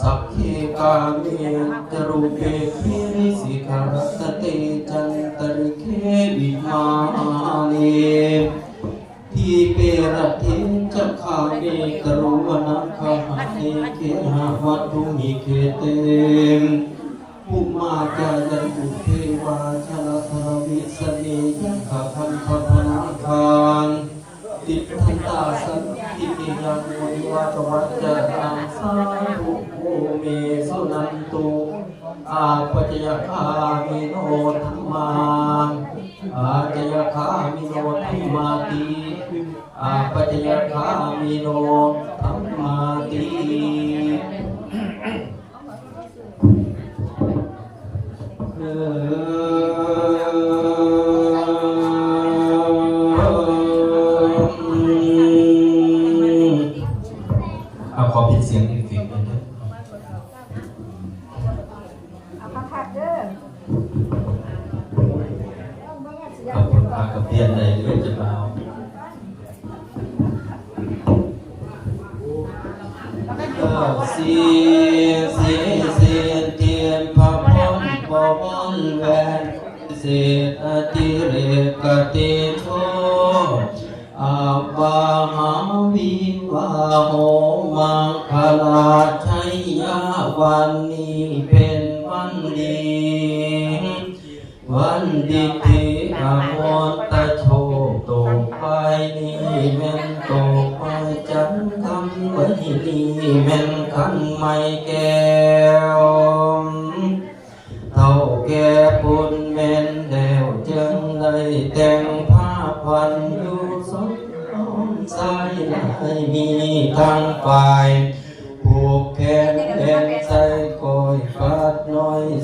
สัพเพกาเมจรูเปขีริสิกรสเตจันตริเควิมาเนทีเประเทจะขาเมกรุวนาคาหะเนเคหะวัตุมิเคเตมภูมาจายันตุเทวาชลธรวิสเนยังขพันธพนาคารติทันตาสัน ติยังมุนิวัตวัจจะตังสาธุภูมิสุนันตุอาปจยคามิโนธรรมาอาจยคามิโนธรรมาติอาปจยคามิโนธรรมาติ เสียงอีกฟิกหน่อยเด้อเอาพักพักเด้อขอบคุณพากับเพียนเลยเรื่อยจะมาเอาเออสีสีเสียเทียนพระพรบวรแหวนเศษอติเรกติโทอาบาหาวิวาโหมังค ลาชัยยาวันนี้เป็นวันดี วันดีที่อามนตะโชตกไปนี่แม่นตกไปจันทำไว้นี่แม่นคันไม่แก้วเท่าแก่ปุนแม่นแดวจึงได้แต่งผ้าพันอยู่สองสได้มีทางฝ่าย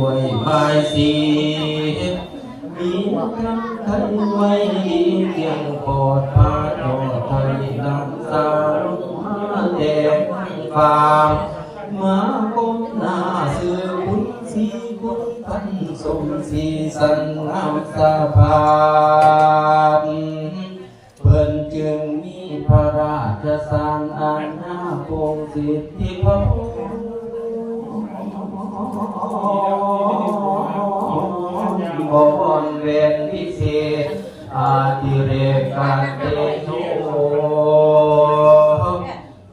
วยบายสีมีทั้งไทยไว้เพียงปอดพาดอไทยดังสาวมาแดงฟางมาพบหน้าเสือบุญสีบุญพันสมสีสันงามสะพานเพิ่นจึงมีพระราชสารอันนาโปงสิทธิ อาติเรกันเตโช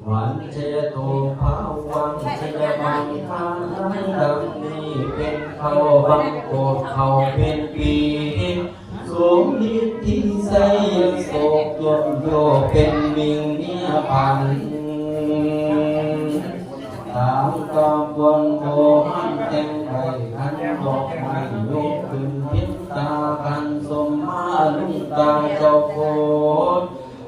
วันเชโตภาวังเชยบังคานังดังนี้เป็นเขาบังโกเขาเป็นปีสมนิธิไสยโศกยนโยเป็นมิงเนียพันตามกำบนโบหันแต่งไปขันดอกไม้ยกขึ้น ตากันสมมาลุงตาเจ้าโคต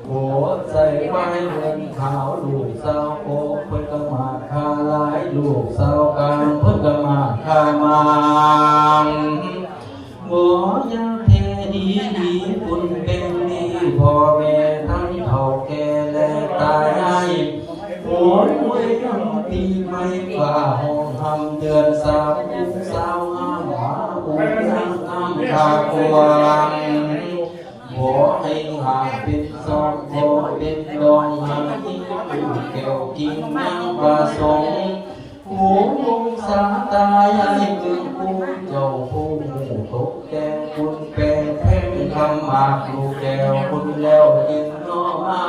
โคตรใส่ไว้เงินขาวลูกสาวโคเพิ่นกมาคาหลายลูกสาวกลางเพิ่นกมาคามังบ่ยาเทดีดีคุณเป็นดีพ่อแม่ทั้งเฒ่าแก่และตายายโอ้ยโอ้ยยังปีใหม่ฝ่าห้องทำเดือนสาม งามขากวางโอ้ให้หาเป็นสองโอ้เป็นดองหาที่แก้วกินนางประสงค์หูวงสาตายายจึงผู้เจ้าผู้หูตกแกงคุณแปลงเพ่งคำมากลูกแก้วคุณแล้วจึงน้อมา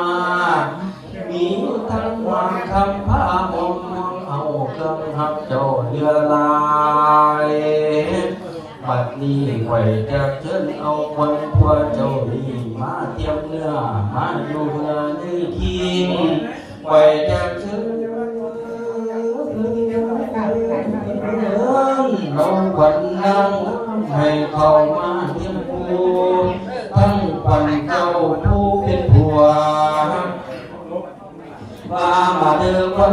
มีทั้งวางคำพาอมองเอาครื่องหักเจ้าเรือลา บัดนี้ไว้จะเชิญเอาคนพวเจ้านี้มาเตรียมเนื้อมาอยู่เพื่อนี้ทีไว้จะเชิญเราขวัญนางให้เขามาเที่ยมกูทั้งปันเจ้าผู้เป็นผัวมามาเดิมวัน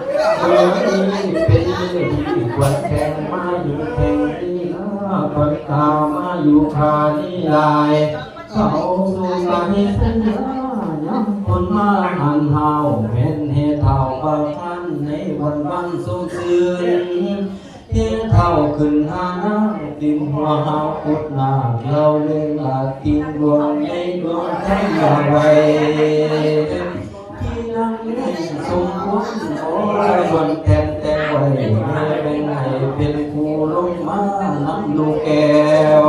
เอ้ยมาแล้วกวาดเด้อใครก็จะกวาดไปมาถึงสองวันคงแก้วมาหัวเดียวพักดอกทุ่มบานจุนจุนเป็นดอกพักเขาพักดอกเขาเพิ่งตาเกี่ยวสายกันไปเรื่อยๆพอไม่วันนี้มันคงที่เขาใจเพื่อนเป็นเรื่องที่ควรแข่งมาอยู่แข่งที่นาคนตามาอยู่คานี่ลายเขาสู่สายสัญญาย้ำคนมาหันเฮาเห็นเหตุเท่าบางท่านในวันวันสุขสื่นเฮเท่าขึ้นหาน้ำดินหัวเฮาพุดนาเราเล่นลากินดวงในดวงใจอย่าไว้ที่นั่งใน สมควรโอ้ยบนแทนแต่ไว้เป็นให้เป็นผู้ลงมาน้ำดูแก้ว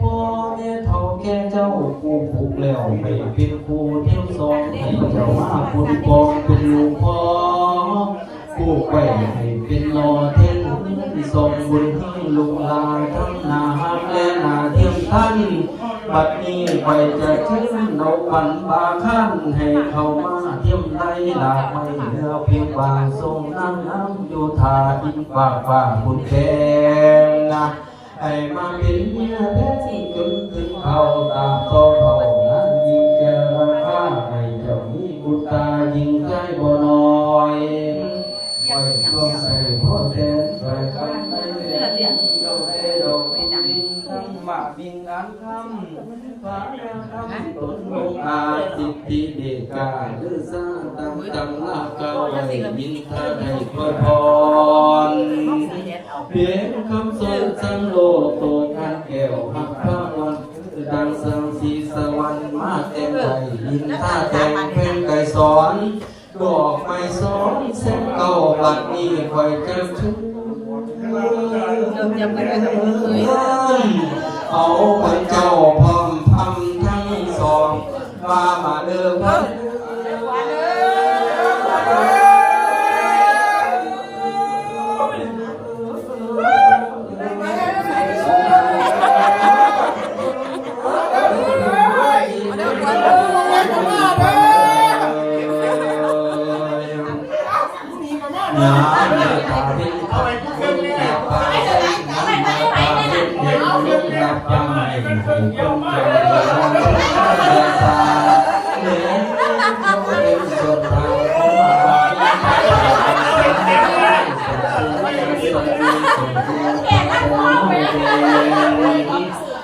พ่อแม่เฒ่าแก่เจ้าผู้ผูกแล้วไม่เป็นครูเที่ยวสอนให้เจ้ามาคุณปองเป็นลูกพ่อผู้ไว้ให้เป็นนอเทนส่งบุญให้ลูกหลานทั้งนาฮักและนาเทียมท่านบัดนี้ไปจะชื่น เอาปันบาขั้นให้เขามาเทียมไดหลากไม่เหลือเพียงบางทรงนั่งน้ำอยู่ทาดินฝ่าฝ่าคุณแกงนะให้มาเป็นเมียแท้จนถึงเขาตาโตเขานั้นยิ่งเจอราคาให้เจ้ามีบุตรยิ่ง ทั้งบาบินอันคำฟ้าคำต้นลงอาจิตติเดกาหรือสร้างตั้งจำลาเกาไว้ยินทาให้พระพรเพียงคำสอนสังโลกโตกันแก้วหักพระวันดังสังสีสวรรค์มาเต็มใจยินท่าแต่งเพลงไก่สอนดอกไม้สอนเส้นเก่าบัดนี้คอยเจะถึง เอาคนเจ้าพร้อมทำทั้งสองว่ามาเดิม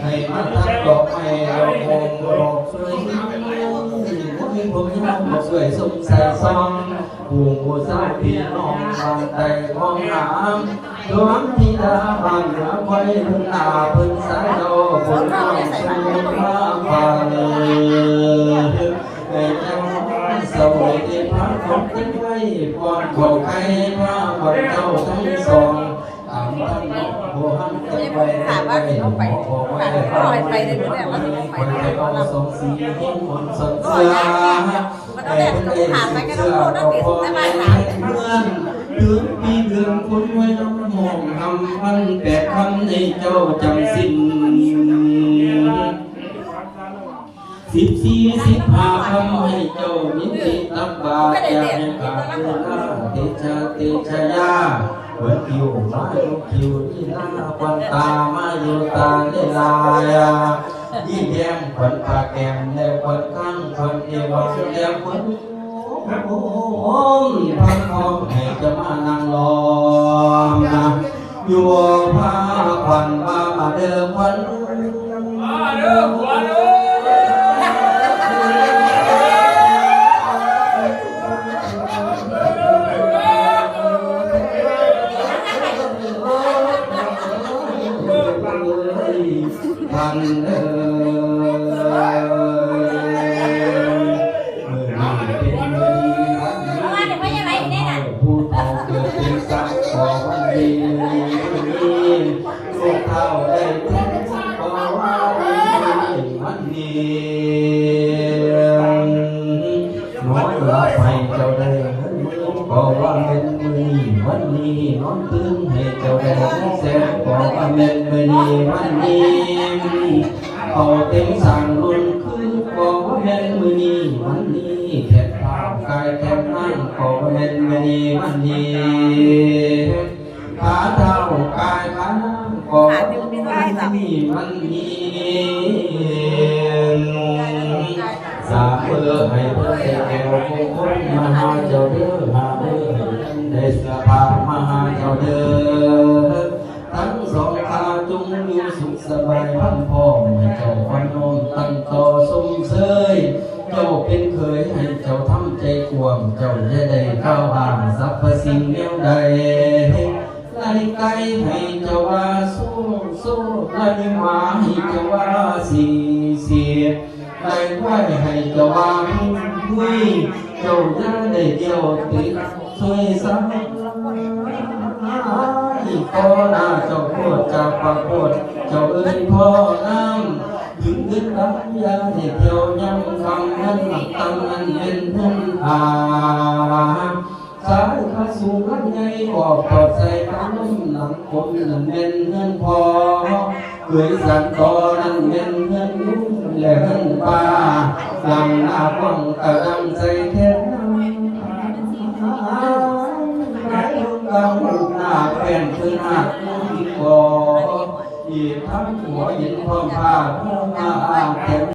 ให้มาทักดอกไม้ดอกโมงดอกสวยงามีผมที่นั่งบอกสวยสมใส่ซองผู้ผู้สาวพี่น้องบางใจของน้ำดวงที่ดาบางหนือไว้พื้นหน้าพื้นสายดอกบนน้องสู่ฟ้าฟ้าเลยให้เจ้าสวัสดีพระของทิ้งไว้ก่อนขอใครพระก่อนเจ้าทั้งสองตามท่านโบหั นกันไปไปไปไปคนไทยก็สองสีหิ้งคนสองเสือแต่เป็นเอกเสือก็พอไม่เพื่อนเดือนปีเดือนคนไว้น้ำหอมคำพันแปดคำในเจ้าจำสิ้นสิบสี่สิบห้าคำให้เจ้านิติตับบาทอยากให้กาเวลาเตชะ วันเปิดคิวมาอยู่คิวนี่ลาควันตามาอยู่ตาได้ลายยี่แย้มควันปากแก้มแลควันข้างควันเอวเดียมควันโอ้มพันคอให้จะมานั่งรออยู่พาควันมามาเดิมควันม อว่าเป็นมือนี้วันนี้เอาเต็มสั่งลุนคือขอว่าเป็นมือนี้วันนี้แค่เท้ากายแค่นั่งขอว่าเป็นมือนี้วันนี้ขาเท้ากายขานั่งขอว่าเป็นมือนี้วันนี้สาเพื่อให้เพื่อแก้วคงคนมหาเจ้าเด้อหาเด้อได้เสื้อผ้ามหาเจ้าเด้อ จ้าจะได้เข้าห่างสรรพสิ่งแนวใดไล่ไกลให้จ้าว่าสู้สู้ไล่มาให้จ้าว่าสีสียไล่ไว้ให้จ้าว่าหุ้ยเจ้าจะได้เดียวติดช่วยสักอีกพ่อหน้าจ้าโคตรเจ้าปากโคตรเจ้าเอ้ยพ่อน้ำ ถึงดึกรับยาเด็กเที่ยวยังคำนั้นหนักตังนั้นเป็นหุ่นอาสายขาสูงนั้นไงบอกปลอดใจกันหนังผมนั้ นเป็นเงินพอ